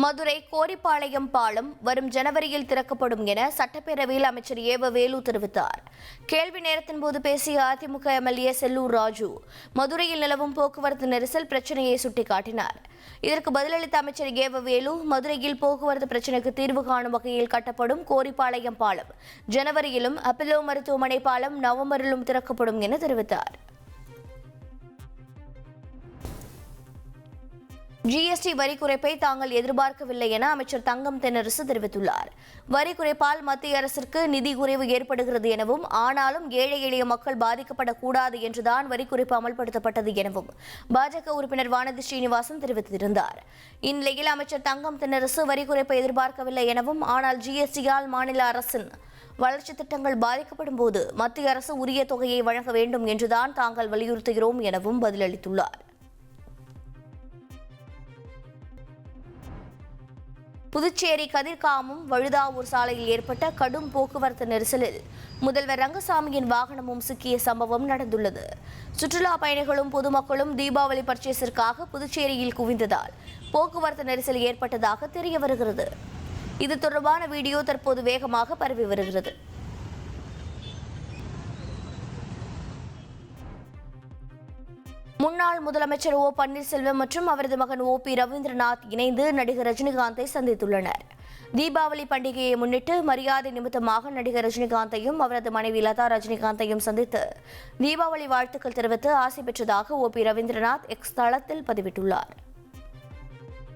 மதுரை கோரிப்பாளையம் பாலம் வரும் ஜனவரியில் திறக்கப்படும் என சட்டப்பேரவையில் அமைச்சர் ஏவ வேலு தெரிவித்தார். கேள்வி நேரத்தின் போது பேசிய அதிமுக எம்எல்ஏ செல்லூர் ராஜு மதுரையில் நிலவும் போக்குவரத்து நெரிசல் பிரச்சனையை சுட்டிக்காட்டினார். இதற்கு பதிலளித்த அமைச்சர் ஏவ வேலு மதுரையில் போக்குவரத்து பிரச்சினைக்கு தீர்வு காணும் வகையில் கட்டப்படும் கோரிப்பாளையம் பாலம் ஜனவரியிலும் அப்பல்லோ மருத்துவமனை பாலம் நவம்பரிலும் திறக்கப்படும் என தெரிவித்தார். ஜிஎஸ்டி வரி குறைப்பை தாங்கள் எதிர்பார்க்கவில்லை என அமைச்சர் தங்கம் தென்னரசு தெரிவித்துள்ளார். வரி குறைப்பால் மத்திய அரசிற்கு நிதி குறைவு ஏற்படுகிறது எனவும் ஆனாலும் ஏழை எளிய மக்கள் பாதிக்கப்படக்கூடாது என்றுதான் வரி குறைப்பு அமல்படுத்தப்பட்டது எனவும் பாஜக உறுப்பினர் வானதி ஸ்ரீனிவாசன் தெரிவித்திருந்தார். இந்நிலையில் அமைச்சர் தங்கம் தென்னரசு வரி குறைப்பை எதிர்பார்க்கவில்லை எனவும் ஆனால் ஜிஎஸ்டியால் மாநில அரசின் வளர்ச்சி திட்டங்கள் பாதிக்கப்படும் போது மத்திய அரசு உரிய தொகையை வழங்க வேண்டும் என்றுதான் தாங்கள் வலியுறுத்துகிறோம் எனவும் பதிலளித்துள்ளார். புதுச்சேரி கதிர்காமம் வழுதாவூர் சாலையில் ஏற்பட்ட கடும் போக்குவரத்து நெரிசலில் முதல்வர் ரங்கசாமியின் வாகனமும் சிக்கிய சம்பவம் நடந்துள்ளது. சுற்றுலா பயணிகளும் பொதுமக்களும் தீபாவளி பர்ச்சேஸிற்காக புதுச்சேரியில் குவிந்ததால் போக்குவரத்து நெரிசல் ஏற்பட்டதாக தெரிய வருகிறது இது தொடர்பான வீடியோ தற்போது வேகமாக பரவி வருகிறது. முன்னாள் முதலமைச்சர் ஓ பன்னீர்செல்வம் மற்றும் அவரது மகன் ஓ பி ரவீந்திரநாத் இணைந்து நடிகர் ரஜினிகாந்தை சந்தித்துள்ளனர். தீபாவளி பண்டிகையை முன்னிட்டு மரியாதை நிமித்தமாக நடிகர் ரஜினிகாந்தையும் அவரது மனைவி லதா ரஜினிகாந்தையும் சந்தித்து தீபாவளி வாழ்த்துக்கள் தெரிவித்து ஆசை பெற்றதாக ஓ பி ரவீந்திரநாத் எக்ஸ் தளத்தில் பதிவிட்டுள்ளார்.